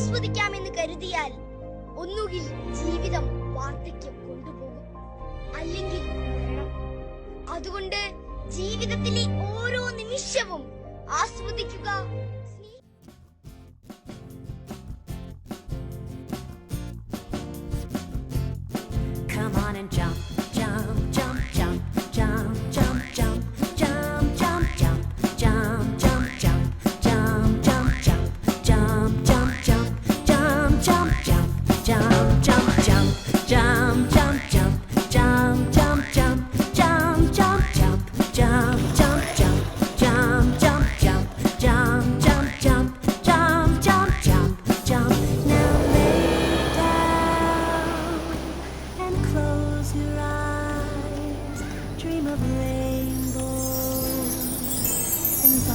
ആസ്വദിക്കാമെന്ന് കരുതിയാൽ ഒന്നുകിൽ ജീവിതം വാർദ്ധക്യം കൊണ്ടുപോകും. അല്ലെങ്കിൽ അതുകൊണ്ട് ജീവിതത്തിലെ ഓരോ നിമിഷവും ആസ്വദിക്കുക Come on and jump, close your eyes, dream of rainbows and